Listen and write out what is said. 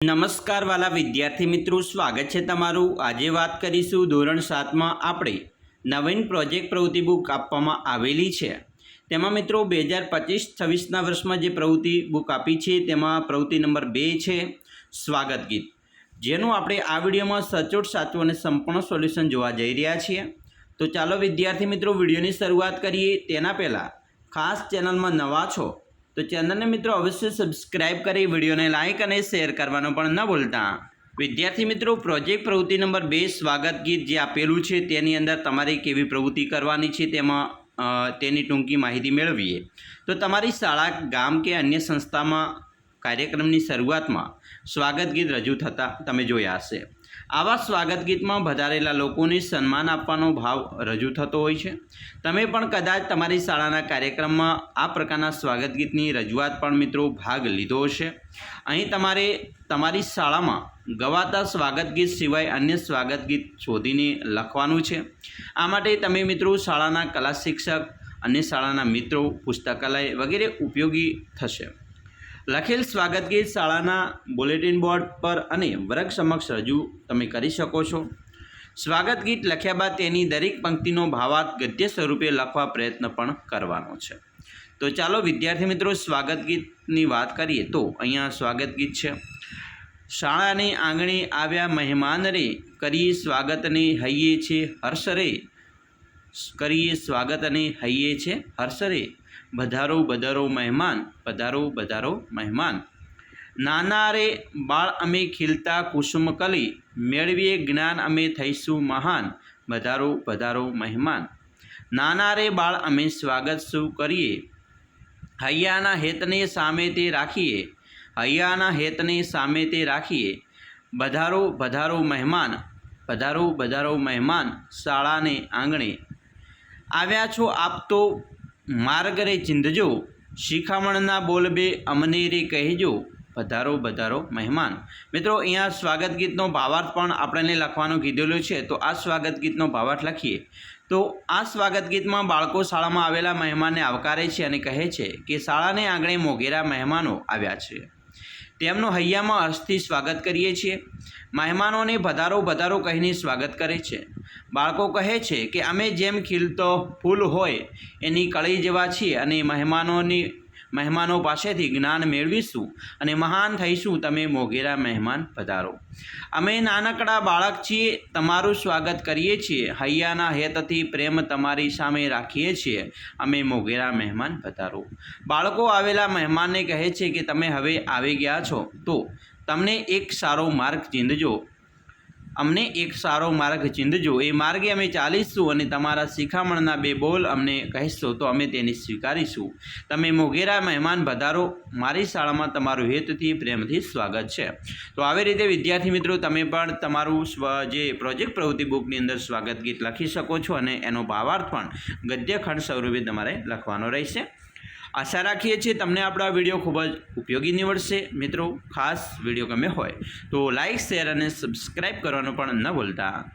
નમસ્કાર વાલા વિદ્યાર્થી મિત્રો, સ્વાગત છે તમારું. આજે વાત કરીશું ધોરણ સાતમાં આપણે નવીન પ્રોજેક્ટ પ્રવૃત્તિ બુક આપવામાં આવેલી છે. તેમાં મિત્રો, બે હજાર પચીસ છવ્વીસના વર્ષમાં જે પ્રવૃત્તિ બુક આપી છે, તેમાં પ્રવૃત્તિ નંબર બે છે, સ્વાગત ગીત. જેનું આપણે આ વિડીયોમાં સચોટ, સાચું અને સંપૂર્ણ સોલ્યુશન જોવા જઈ રહ્યા છીએ. તો ચાલો વિદ્યાર્થી મિત્રો, વિડીયોની શરૂઆત કરીએ. તેના પહેલાં, ખાસ ચેનલમાં નવા છો તો ચેનલને મિત્રો અવશ્ય સબસ્ક્રાઇબ કરી, વિડીયોને લાઇક અને શેર કરવાનું પણ ન ભૂલતા. વિદ્યાર્થી મિત્રો પ્રોજેક્ટ પ્રવૃત્તિ નંબર બે, સ્વાગત ગીત જે આપેલું છે, તેની અંદર તમારે કેવી પ્રવૃત્તિ કરવાની છે, તેમાં તેની ટૂંકી માહિતી મેળવીએ. તો તમારી શાળા, ગામ કે અન્ય સંસ્થામાં કાર્યક્રમની શરૂઆતમાં સ્વાગત ગીત રજૂ થતાં તમે જોયા હશે. આવા સ્વાગત ગીતમાં વધારેલા લોકોને સન્માન આપવાનો ભાવ રજૂ થતો હોય છે. તમે પણ કદાચ તમારી શાળાના કાર્યક્રમમાં આ પ્રકારના સ્વાગત ગીતની રજૂઆત પણ મિત્રો ભાગ લીધો હશે. અહીં તમારે તમારી શાળામાં ગવાતા સ્વાગત ગીત સિવાય અન્ય સ્વાગત ગીત શોધીને લખવાનું છે. આ માટે તમે મિત્રો શાળાના કલા શિક્ષક, અન્ય શાળાના મિત્રો, પુસ્તકાલય વગેરે ઉપયોગી થશે. લખેલ સ્વાગત ગીત શાળાના બુલેટિન બોર્ડ પર અને વર્ગ સમક્ષ રજૂ તમે કરી શકો છો. સ્વાગત ગીત લખ્યા બાદ તેની દરેક પંક્તિનો ભાવાર્થ ગદ્ય સ્વરૂપે લખવા પ્રયત્ન પણ કરવાનો છે. તો ચાલો વિદ્યાર્થી મિત્રો, સ્વાગત ગીતની વાત કરીએ તો અહીંયા સ્વાગત ગીત છે. શાળાની આંગણે આવ્યા મહેમાન રે કરીએ સ્વાગતને હૈયે છે હર્ષ રે કરીએ સ્વાગત અને હૈયે છે હર્ષરે. વધારો વધારો મહેમાન, પધારો વધારો મહેમાન. નાના રે, બાળ અમે ખીલતા કુસુમકલી મેળવીએ જ્ઞાન અમે થઈશું મહાન. વધારો વધારો મહેમાન. નાના રે, બાળ અમે સ્વાગત શું કરીએ? હૈયાના હેતને સામે તે રાખીએ. હૈયાના હેતને સામે તે રાખીએ. વધારો વધારો મહેમાન. પધારો વધારો મહેમાન. શાળાને આંગણે. આવ્યા છો આપ તો માર્ગ રે ચિંધજો, શિખામણના બોલ બે અમને રે કહેજો વધારો વધારો મહેમાન. મિત્રો, અહીંયા સ્વાગત ગીતનો ભાવાર્થ પણ આપણને લખવાનું કીધેલું છે, તો આ સ્વાગત ગીતનો ભાવાર્થ લખીએ. તો આ સ્વાગત ગીતમાં બાળકો શાળામાં આવેલા મહેમાનને આવકારે છે અને કહે છે કે શાળાને આંગણે મોઘેરા મહેમાનો આવ્યા છે. તેમનું હૈયામાં હર્ષથી સ્વાગત કરીએ છીએ. મહેમાનોને વધારો વધારો કહીને સ્વાગત કરે છે. બાળકો કહે છે કે અમે જેમ ખીલતો ફૂલ હોય એની કળી જેવા છીએ અને મહેમાનોની મહેમાનો પાસેથી જ્ઞાન મેળવીશું અને મહાન થઈશું તમે મોગેરા મહેમાન પધારો. અમે નાનકડા બાળક છીએ, તમારું સ્વાગત કરીએ છીએ. હૈયાના હેતથી પ્રેમ તમારી સામે રાખીએ છીએ. અમે મોગેરા મહેમાન પધારો. બાળકો આવેલા મહેમાનને કહે છે કે તમે હવે આવી ગયા છો, તો તમને એક સારો માર્ગ ચીંધજો. અમને એક સારો માર્ગ ચીંધજો. એ માર્ગે અમે ચાલીશું અને તમારા શિખામણના બે બોલ અમને કહેશો, તો અમે તેને સ્વીકારીશું. તમે મોઘેરા મહેમાન વધારો મારી શાળામાં તમારું હેતથી, પ્રેમથી સ્વાગત છે. તો આવી રીતે, વિદ્યાર્થી મિત્રો, તમે પણ તમારું સ્વ, જે પ્રોજેક્ટ પ્રવૃત્તિ બુકની અંદર સ્વાગત ગીત લખી શકો છો અને એનો ભાવાર્થ પણ ગદ્યખંડ સ્વરૂપે તમારે લખવાનો રહેશે. આશા રાખીએ છીએ તમને આપણો આ વીડિયો ખૂબ જ ઉપયોગી નીવડશે. મિત્રો, ખાસ વીડિયો ગમે હોય તો લાઇક શેર અને સબસ્ક્રાઈબ કરવાનું પણ ન ભૂલતા.